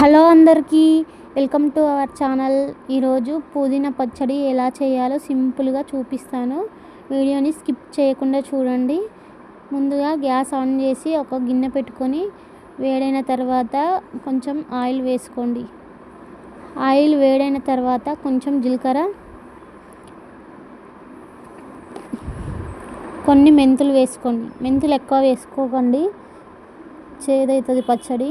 Hello అందరికీ welcome to our channel. ఈరోజు పుదీనా పచ్చడి ఎలా చేయాలో సింపుల్గా చూపిస్తాను. వీడియోని స్కిప్ చేయకుండా చూడండి. ముందుగా గ్యాస్ ఆన్ చేసి ఒక గిన్నె పెట్టుకొని వేడైన తర్వాత కొంచెం ఆయిల్ వేసుకోండి. ఆయిల్ వేడైన తర్వాత కొంచెం జీలకర్ర కొన్ని మెంతులు వేసుకోండి. మెంతులు ఎక్కువ వేసుకోకండి. చేదవుతుంది పచ్చడి.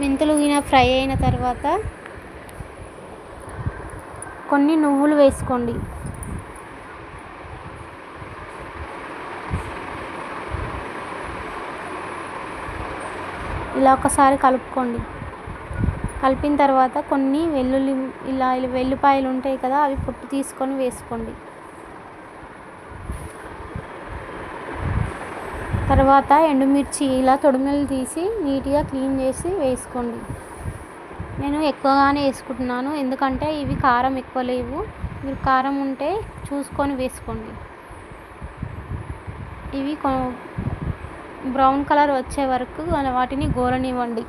మెంతులు గిన ఫ్రై అయిన తర్వాత కొన్ని నువ్వులు వేసుకోండి. ఇలా ఒకసారి కలుపుకోండి. కలిపిన తర్వాత కొన్ని వెల్లుల్లి ఇలా వెల్లిపాయలు ఉంటాయి కదా అవి పొట్టు తీసుకొని వేసుకోండి. తర్వాత ఎండుమిర్చి ఇలా తొడిమెలు తీసి నీట్గా క్లీన్ చేసి వేసుకోండి. నేను ఎక్కువగానే వేసుకుంటున్నాను. ఎందుకంటే ఇవి కారం ఎక్కువ లేవు. మీరు కారం ఉంటే చూసుకొని వేసుకోండి. ఇవి బ్రౌన్ కలర్ వచ్చే వరకు వాటిని గోరనివ్వండి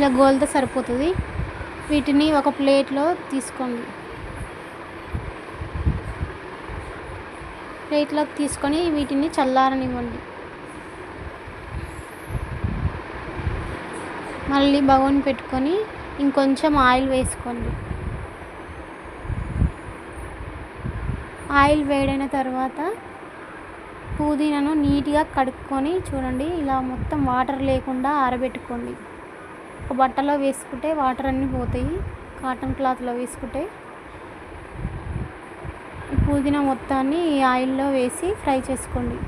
ఇలా గోల్తో సరిపోతుంది. వీటిని ఒక ప్లేట్లో తీసుకోండి. ప్లేట్లోకి తీసుకొని వీటిని చల్లారనివ్వండి. మళ్ళీ బగోన్ పెట్టుకొని ఇంకొంచెం ఆయిల్ వేసుకోండి. ఆయిల్ వేడైన తర్వాత పుదీనాను నీట్గా కడుక్కొని చూడండి ఇలా మొత్తం వాటర్ లేకుండా ఆరబెట్టుకోండి. ఒక బట్టలో వేసుకుంటే వాటర్ అన్నీ పోతాయి కాటన్ క్లాత్లో వేసుకుంటే. పుదీనా మొత్తాన్ని ఆయిల్లో వేసి ఫ్రై చేసుకోండి.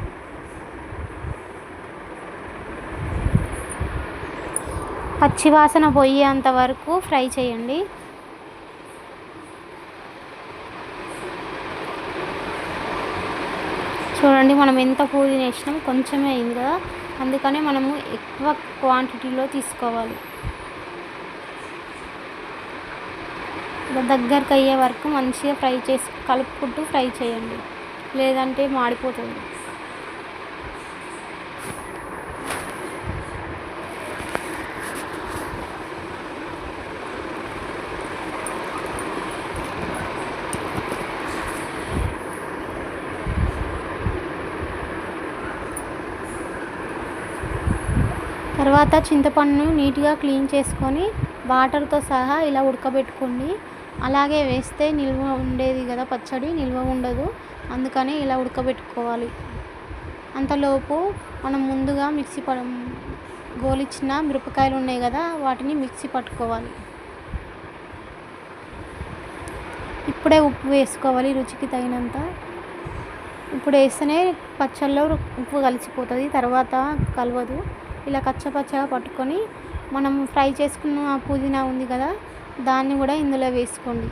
పచ్చివాసన పోయేంత వరకు ఫ్రై చేయండి. చూడండి మనం ఎంత పూజ వేసినాం కొంచెమే అయింది కదా. అందుకనే మనము ఎక్కువ క్వాంటిటీలో తీసుకోవాలి. దగ్గరకు అయ్యే వరకు మంచిగా ఫ్రై చేసి కలుపుకుంటూ ఫ్రై చేయండి. లేదంటే మాడిపోతుంది. తర్వాత చింతపండును నీట్గా క్లీన్ చేసుకొని వాటర్తో సహా ఇలా ఉడకబెట్టుకోండి. అలాగే వేస్తే నిల్వ ఉండేది కదా పచ్చడి నిల్వ ఉండదు. అందుకని ఇలా ఉడకబెట్టుకోవాలి. అంతలోపు మనం ముందుగా మిక్సీ ప గోలిచ్చిన మిరపకాయలు ఉన్నాయి కదా వాటిని మిక్సీ పట్టుకోవాలి. ఇప్పుడే ఉప్పు వేసుకోవాలి రుచికి తగినంత. ఇప్పుడు వేస్తేనే పచ్చళ్ళలో ఉప్పు కలిసిపోతుంది తర్వాత కలవదు. ఇలా కచ్చపచ్చగా పట్టుకొని మనం ఫ్రై చేసుకున్న పుదీనా ఉంది కదా దాన్ని కూడా ఇందులో వేసుకోండి.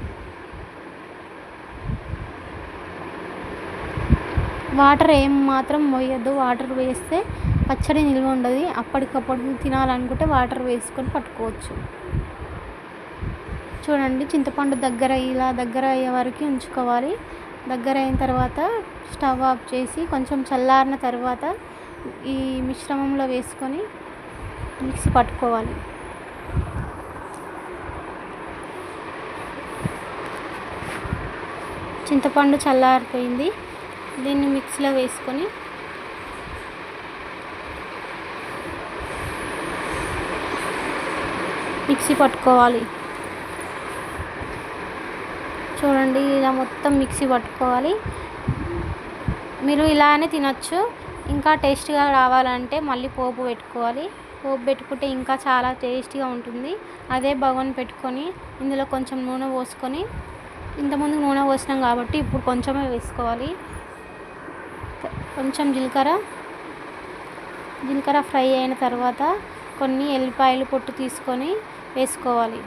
వాటర్ ఏం మాత్రం పోయొద్దు. వాటర్ వేస్తే పచ్చడి నిల్వ ఉండదు. అప్పటికప్పుడు తినాలనుకుంటే వాటర్ వేసుకొని పట్టుకోవచ్చు. చూడండి చింతపండు దగ్గర ఇలా దగ్గర అయ్యే వరకు ఉంచుకోవాలి. దగ్గర అయిన తర్వాత స్టవ్ ఆఫ్ చేసి కొంచెం చల్లారిన తర్వాత ఈ మిశ్రమంలో వేసుకొని మిక్సీ పట్టుకోవాలి. చింతపండు చల్లారిపోయింది. దీన్ని మిక్సీలో వేసుకొని మిక్సీ పట్టుకోవాలి. చూడండి ఇలా మొత్తం మిక్సీ పట్టుకోవాలి. మీరు ఇలానే తినచ్చు. ఇంకా టేస్ట్గా రావాలంటే మళ్ళీ పోపు పెట్టుకోవాలి. పోపు పెట్టుకుంటే ఇంకా చాలా టేస్టీగా ఉంటుంది. అదే బగోన్ పెట్టుకొని ఇందులో కొంచెం నూనె పోసుకొని ఇంతకుముందు నూనె పోసినాం కాబట్టి ఇప్పుడు కొంచెమే వేసుకోవాలి. కొంచెం జీలకర్ర జీలకర్ర ఫ్రై అయిన తర్వాత కొన్ని ఎల్లిపాయలు పొట్టు తీసుకొని వేసుకోవాలి.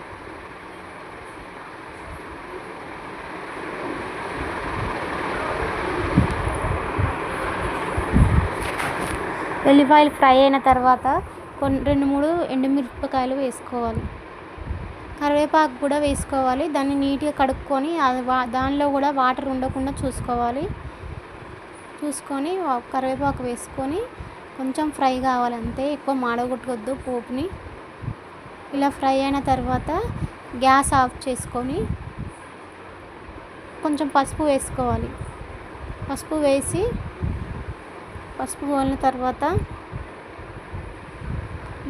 వెల్లిపాయలు ఫ్రై అయిన తర్వాత కొన్ని రెండు మూడు ఎండుమిరపకాయలు వేసుకోవాలి. కరివేపాకు కూడా వేసుకోవాలి. దాన్ని నీట్గా కడుక్కొని అది వా దానిలో కూడా వాటర్ ఉండకుండా చూసుకోవాలి. చూసుకొని కరివేపాకు వేసుకొని కొంచెం ఫ్రై కావాలి అంతే. ఎక్కువ మాడగొట్టుకోవద్దు పోపుని. ఇలా ఫ్రై అయిన తర్వాత గ్యాస్ ఆఫ్ చేసుకొని కొంచెం పసుపు వేసుకోవాలి. పసుపు వేసి పసుపు పోలిన తర్వాత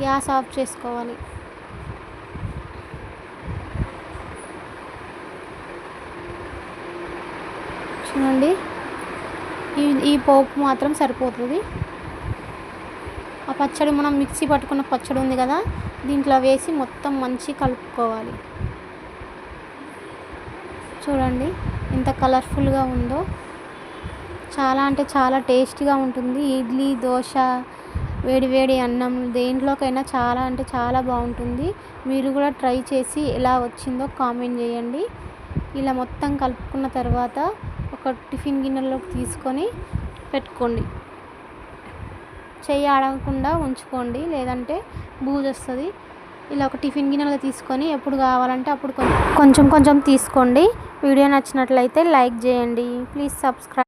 గ్యాస్ ఆఫ్ చేసుకోవాలి. చూడండి. ఈ ఈ పోపు మాత్రం సరిపోతుంది. ఆ పచ్చడి మనం మిక్సీ పట్టుకున్న పచ్చడి ఉంది కదా దీంట్లో వేసి మొత్తం మంచి కలుపుకోవాలి. చూడండి ఎంత కలర్ఫుల్గా ఉందో. చాలా అంటే చాలా టేస్టీగా ఉంటుంది. ఇడ్లీ దోశ వేడివేడి అన్నం దేంట్లోకైనా చాలా అంటే చాలా బాగుంటుంది. మీరు కూడా ట్రై చేసి ఎలా వచ్చిందో కామెంట్ చేయండి. ఇలా మొత్తం కలుపుకున్న తర్వాత ఒక టిఫిన్ గిన్నెలోకి తీసుకొని పెట్టుకోండి. చెయ్యి ఆడకుండా ఉంచుకోండి లేదంటే బూజు వస్తుంది. ఇలా ఒక టిఫిన్ గిన్నెలో తీసుకొని ఎప్పుడు కావాలంటే అప్పుడు కొంచెం కొంచెం తీసుకోండి. వీడియో నచ్చినట్లయితే లైక్ చేయండి. Please subscribe